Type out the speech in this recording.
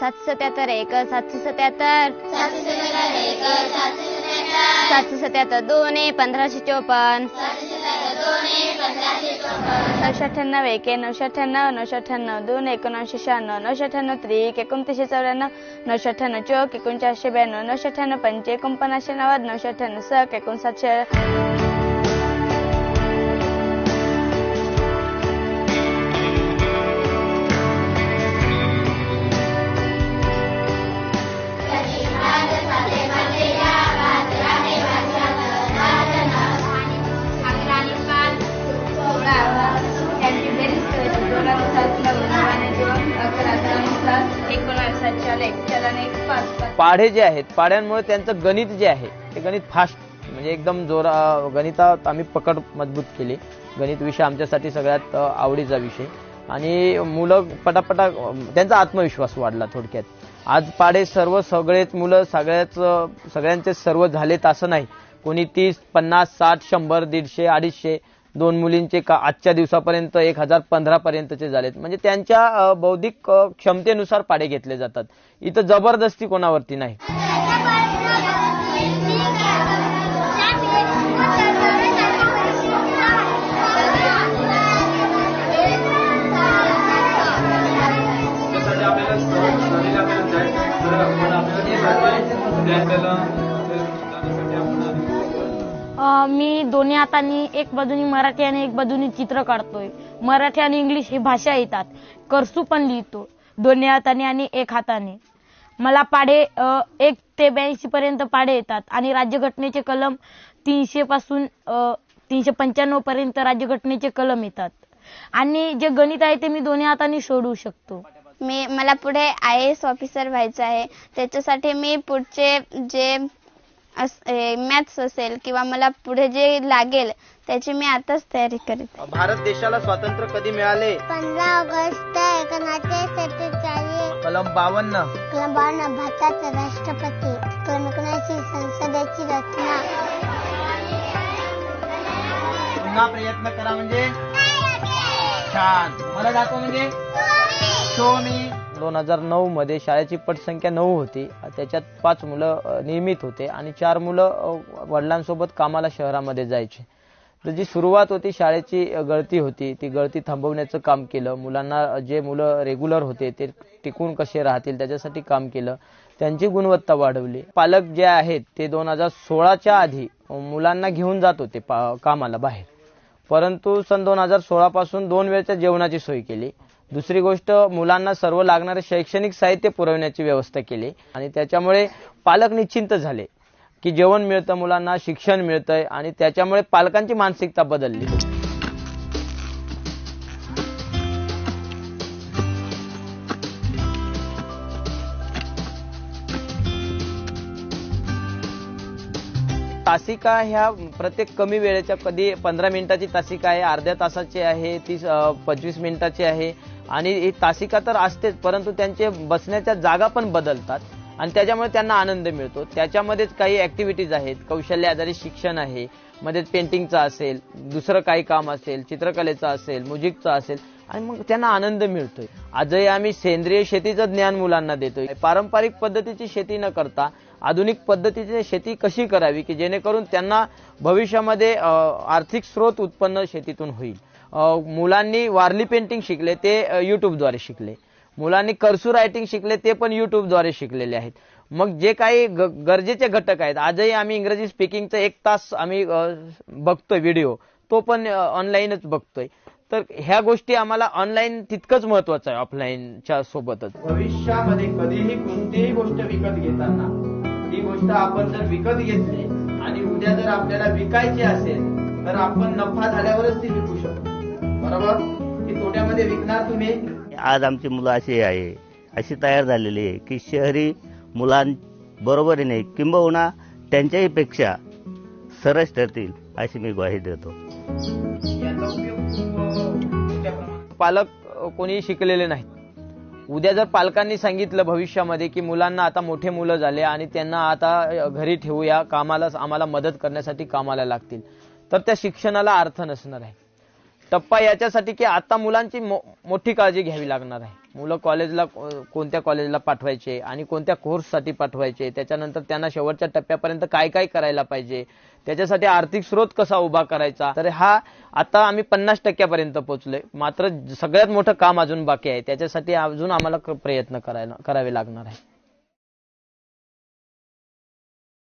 सातशे सत्याहत्तर एक सातशे सत्याहत्तर सातशे सत्याहत्तर दोन पंधराशे चोपन्न. नऊशे अठ्ठ्याण्णव एक नऊशे अठ्ठ्याण्णव नऊशे अठ्ठ्याण्णव दोन एकोणऐंशी शहाण्णव नऊशे अठ्ठ्याण्णव त्रिक एकोणतीसशे चौऱ्याण्णव नऊशे अठ्ठ्याण्णव चौक एकोणचारशे ब्याण्णव नऊशे अठ्ठ्याण्णव पंच एकोणपन्नासशे नव्वद नऊशे अठ्ठ्याण्णव सक एकोणसातशे पाढे जे आहेत पाढ्यांमुळे त्यांचं गणित जे आहे ते गणित फास्ट म्हणजे एकदम जोरा गणितात आम्ही पकड मजबूत केली. गणित विषय आमच्यासाठी सगळ्यात आवडीचा विषय. आणि मुलं पटापटा त्यांचा आत्मविश्वास वाढला थोडक्यात. आज पाढे सर्व सगळेच मुलं सगळ्याच सगळ्यांचे सर्व झालेत असं नाही. कोणी तीस पन्नास साठ शंभर दीडशे अडीचशे दोन मुलींचे का आजच्या दिवसापर्यंत एक हजार पंधरा पर्यंतचे झालेत. म्हणजे त्यांच्या बौद्धिक क्षमतेनुसार पाडे घेतले जातात. इथं जबरदस्ती कोणावरती नाही. आपल्याला मी दोन्ही हातांनी एक बाजूनी मराठी आणि एक बाजूनी चित्र काढतोय. मराठी आणि इंग्लिश ही भाषा येतात. करसू पण लिहितो दोन्ही हाताने आणि एक हाताने. मला पाढे एक ते ब्याऐंशी पर्यंत पाढे येतात आणि राज्यघटनेचे कलम तीनशे पासून तीनशे पंच्याण्णव पर्यंत राज्यघटनेचे कलम येतात. आणि जे गणित आहे ते मी दोन्ही हाताने सोडवू शकतो. मी मला पुढे आय एस ऑफिसर व्हायचं आहे. त्याच्यासाठी मी पुढचे जे मॅथ्स असेल किंवा मला पुढे जे लागेल त्याची मी आताच तयारी करीत भारत देशाला स्वातंत्र्य कधी मिळाले? पंधरा ऑगस्ट एकोणीसशे सत्तेचाळीस. कलम बावन्न. बावन्न भारताचा राष्ट्रपती. एकोणीसशे संसदेची रचना. पुन्हा प्रयत्न करा म्हणजे? छान. मला दाखव म्हणजे? शो मी दोन हजार नऊ मध्ये शाळेची पटसंख्या नऊ होती. त्याच्यात पाच मुलं नियमित होते आणि चार मुलं वडिलांसोबत कामाला शहरामध्ये जायचे. तर जी सुरुवात होती शाळेची गळती होती ती गळती थांबवण्याचं काम केलं. मुलांना जे मुलं रेग्युलर होते ते टिकून कसे राहतील त्याच्यासाठी काम केलं. त्यांची गुणवत्ता वाढवली. पालक जे आहेत ते दोन हजार सोळाच्या आधी मुलांना घेऊन जात होते कामाला बाहेर. परंतु सन दोन हजार सोळा पासून दोन वेळच्या जेवणाची सोय केली. दुसरी गोष्ट मुलांना सर्व लागणारे शैक्षणिक साहित्य पुरवण्याची व्यवस्था केली. आणि त्याच्यामुळे पालक निश्चिंत झाले की जेवण मिळतं मुलांना शिक्षण मिळतंय आणि त्याच्यामुळे पालकांची मानसिकता बदलली. तासिका ह्या प्रत्येक कमी वेळेच्या कधी पंधरा मिनिटाची तासिका आहे अर्ध्या तासाची आहे तीस पंचवीस मिनिटाची आहे. आणि तासिका तर असतेच परंतु त्यांचे बसण्याच्या जागा पण बदलतात आणि त्याच्यामुळे त्यांना आनंद मिळतो. त्याच्यामध्येच काही ऍक्टिव्हिटीज आहेत. कौशल्य आधारित शिक्षण आहे. मध्ये पेंटिंगचं असेल दुसरं काही काम असेल चित्रकलेचं असेल म्युझिकचं असेल आणि मग त्यांना आनंद मिळतोय. आजही आम्ही सेंद्रिय शेतीचं ज्ञान मुलांना देतोय. पारंपरिक पद्धतीची शेती न करता आधुनिक पद्धतीची शेती कशी करावी की जेणेकरून त्यांना भविष्यामध्ये आर्थिक स्रोत उत्पन्न शेतीतून होईल? मुलांनी वारली पेंटिंग शिकले ते यूट्यूबद्वारे युट्यूबद्वारे शिकले. मुलांनी कर्सू रायटिंग शिकले ते पण युट्यूबद्वारे शिकलेले आहेत. मग जे काही ग- गरजेचे घटक आहेत आजही आम्ही इंग्रजी स्पीकिंगचा एक तास आम्ही बघतोय व्हिडिओ तो पण ऑनलाईनच बघतोय. तर ह्या गोष्टी आम्हाला ऑनलाईन तितकंच महत्वाचं आहे ऑफलाईनच्या सोबतच. भविष्यामध्ये कधीही कोणतीही गोष्ट विकत घेताना ती गोष्ट आपण जर विकत घेतली आणि उद्या जर आपल्याला विकायची असेल तर आपण नफा झाल्यावरच ती विकू शकतो. बरोबर? की तोट्यामध्ये विकणार तुम्ही? आज आमची मुलं अशी आहे अशी तयार झालेली आहे की शहरी मुलांबरोबरीने किंबहुना त्यांच्याही पेक्षा सरस ठरतील अशी मी ग्वाही देतो. पालक अ, कोणी शिकलेले नाहीत. उद्या जर पालकांनी सांगितलं भविष्यामध्ये की मुलांना आता मोठे मुलं झाले आणि त्यांना आता घरी ठेवूया कामाला आम्हाला मदत करण्यासाठी कामाला लागतील तर त्या शिक्षणाला अर्थ नसणार आहे. टप्पा याच्यासाठी की आता मुलांची मो- मोठी काळजी घ्यावी लागणार आहे. मुलं कॉलेजला कोणत्या कॉलेजला पाठवायचे आणि कोणत्या कोर्ससाठी पाठवायचे त्याच्यानंतर त्यांना शेवटच्या टप्प्यापर्यंत काय काय करायला पाहिजे त्याच्यासाठी आर्थिक स्रोत कसा उभा करायचा? तर हा आता आम्ही पन्नास टक्क्यापर्यंत पोहोचलोय. मात्र सगळ्यात मोठं काम अजून बाकी आहे. त्याच्यासाठी अजून आम्हाला प्रयत्न करायला करावे लागणार आहे.